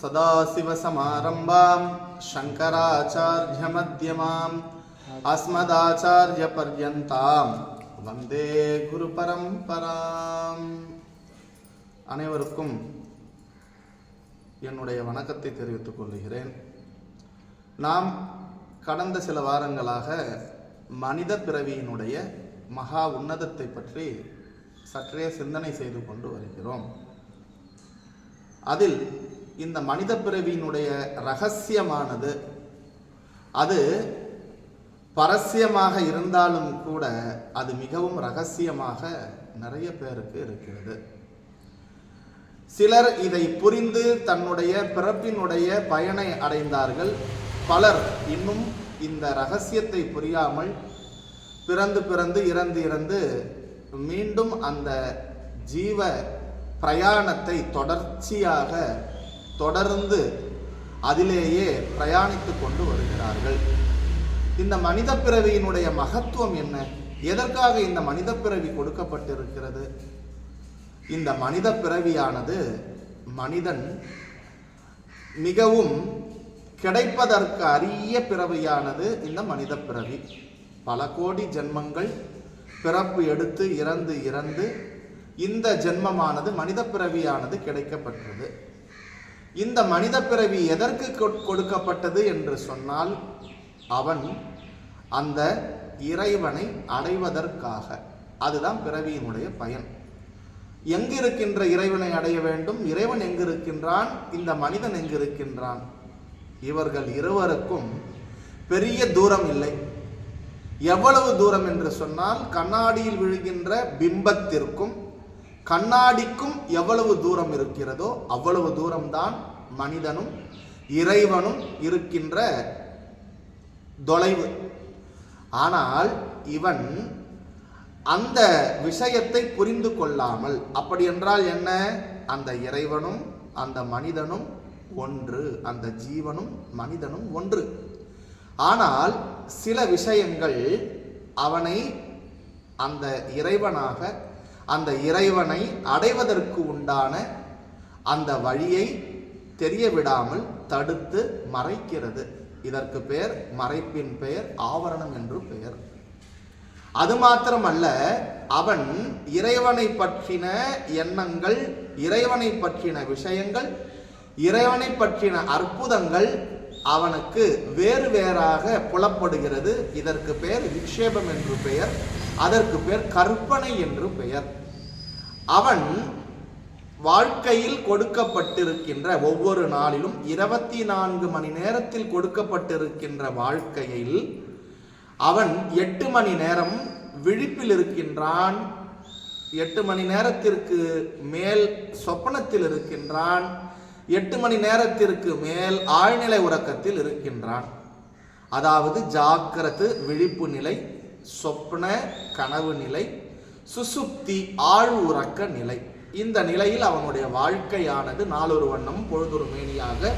सदाशिवसमारम्भां शङ्कराचार्यमध्यमाम् अस्मदाचार्यपर्यन्तां வந்தே குரு பரம்பராம் அனைவருக்கும் என்னுடைய வணக்கத்தை தெரிவித்துக் கொள்கிறேன் நாம் கடந்த சில வாரங்களாக மனித பிறவியினுடைய மகா உன்னதத்தை பற்றி சற்றே சிந்தனை செய்து கொண்டு வருகிறோம் அதில் இந்த மனித பிறவியினுடைய ரகசியமானது அது பரஸ்யமாக இருந்தாலும் கூட அது மிகவும் ரகசியமாக நிறைய பேருக்கு இருக்கிறது. சிலர் இதை புரிந்து தன்னுடைய பிறப்பினுடைய பயனை அடைந்தார்கள். பலர் இன்னும் இந்த ரகசியத்தை புரியாமல் பிறந்து பிறந்து இறந்து இறந்து மீண்டும் அந்த ஜீவ பிரயாணத்தை தொடர்ச்சியாக தொடர்ந்து அதிலேயே பிரயாணித்து கொண்டு வருகிறார்கள். இந்த மனித பிறவியினுடைய மகத்துவம் என்ன? எதற்காக இந்த மனித பிறவி கொடுக்கப்பட்டிருக்கிறது? இந்த மனித பிறவியானது மனிதன் மிகவும் கிடைப்பதற்கு அரிய பிறவியானது இந்த மனித பிறவி. பல கோடி ஜென்மங்கள் பிறப்பு எடுத்து இறந்து இறந்து இந்த ஜென்மமானது மனித பிறவியானது கிடைக்கப்பட்டது இந்த மனித பிறவி எதற்கு கொடுக்கப்பட்டது என்று சொன்னால் அவன் அந்த இறைவனை அடைவதற்காக. அதுதான் பிறவியினுடைய பயன். எங்கிருக்கின்ற இறைவனை அடைய வேண்டும்? இறைவன் எங்கிருக்கின்றான்? இந்த மனிதன் எங்கிருக்கின்றான்? இவர்கள் இருவருக்கும் பெரிய தூரம் இல்லை. எவ்வளவு தூரம் என்று சொன்னால் கண்ணாடியில் விழுகின்ற பிம்பத்திற்கும் கண்ணாடிக்கும் எவ்வளவு தூரம் இருக்கிறதோ அவ்வளவு தூரம்தான் மனிதனும் இறைவனும் இருக்கின்ற தொலைவு. ஆனால் இவன் அந்த விஷயத்தை புரிந்து கொள்ளாமல் அப்படி என்றால் என்ன? அந்த இறைவனும் அந்த மனிதனும் ஒன்று அந்த ஜீவனும் மனிதனும் ஒன்று. ஆனால் சில விஷயங்கள் அவனை அந்த இறைவனாக அந்த இறைவனை அடைவதற்கு உண்டான அந்த வழியை தெரிய விடாமல் தடுத்து மறைக்கிறது. இதற்கு பெயர் மறைப்பின் பெயர் ஆவரணம் என்று பெயர் அது மாத்திரமல்ல அவன் இறைவனை பற்றின எண்ணங்கள் இறைவனை பற்றின விஷயங்கள் இறைவனை பற்றின அற்புதங்கள் அவனுக்கு வேறு வேறாக புலப்படுகிறது. இதற்கு பெயர் விக்ஷேபம் என்று பெயர். அதற்கு பெயர் கற்பனை என்று பெயர். அவன் வாழ்க்கையில் கொடுக்கப்பட்டிருக்கின்ற ஒவ்வொரு நாளிலும் இருபத்தி நான்கு மணி நேரத்தில் கொடுக்கப்பட்டிருக்கின்ற வாழ்க்கையில் அவன் எட்டு மணி நேரம் விழிப்பில் இருக்கின்றான். எட்டு மணி நேரத்திற்கு மேல் சொப்பனத்தில் இருக்கின்றான். எட்டு மணி நேரத்திற்கு மேல் ஆழ்நிலை உறக்கத்தில் இருக்கின்றான். அதாவது ஜாக்கிரத்து விழிப்பு நிலை சொப்ன கனவு நிலை சுசுப்தி ஆழ் உறக்க நிலை. இந்த நிலையில் அவனுடைய வாழ்க்கையானது நாளொரு வண்ணம் பொழுதொரு மேனியாக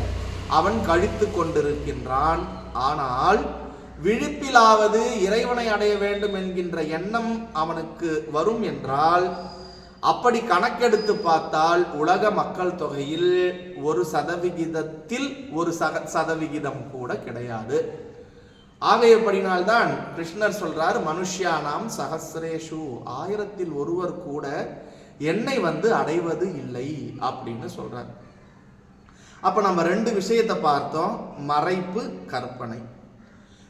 அவன் கழித்து கொண்டிருக்கின்றான். ஆனால் விழிப்பிலாவது இறைவனை அடைய வேண்டும் என்கின்ற எண்ணம் அவனுக்கு வரும் என்றால் அப்படி கணக்கெடுத்து பார்த்தால் உலக மக்கள் தொகையில் ஒரு சதவிகிதத்தில் ஒரு சக சதவிகிதம் கூட கிடையாது. ஆகையப்படினால்தான் கிருஷ்ணர் சொல்றார் மனுஷ்யானாம் சகசிரேஷு. ஆயிரத்தில் ஒருவர் கூட என்னை வந்து அடைவது இல்லை அப்படின்னு சொல்றார். அப்ப நம்ம ரெண்டு விஷயத்தை பார்த்தோம். மறைப்பு கற்பனை.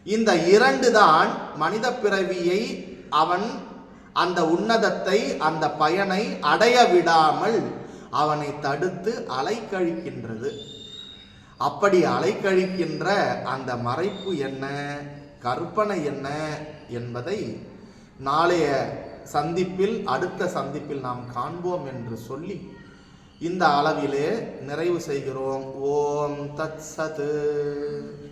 இந்த இரண்டு தான் மனித பிறவியை அவன் அந்த உன்னதத்தை அந்த பயனை அடைய விடாமல் அவனை தடுத்து அலைக்கழிக்கின்றது. அப்படி அலைக்கழிக்கின்ற அந்த மறைப்பு என்ன? கற்பனை என்ன என்பதை நாளைய சந்திப்பில் அடுத்த சந்திப்பில் நாம் காண்போம் என்று சொல்லி இந்த அளவிலே நிறைவு செய்கிறோம். ஓம் தத் சது.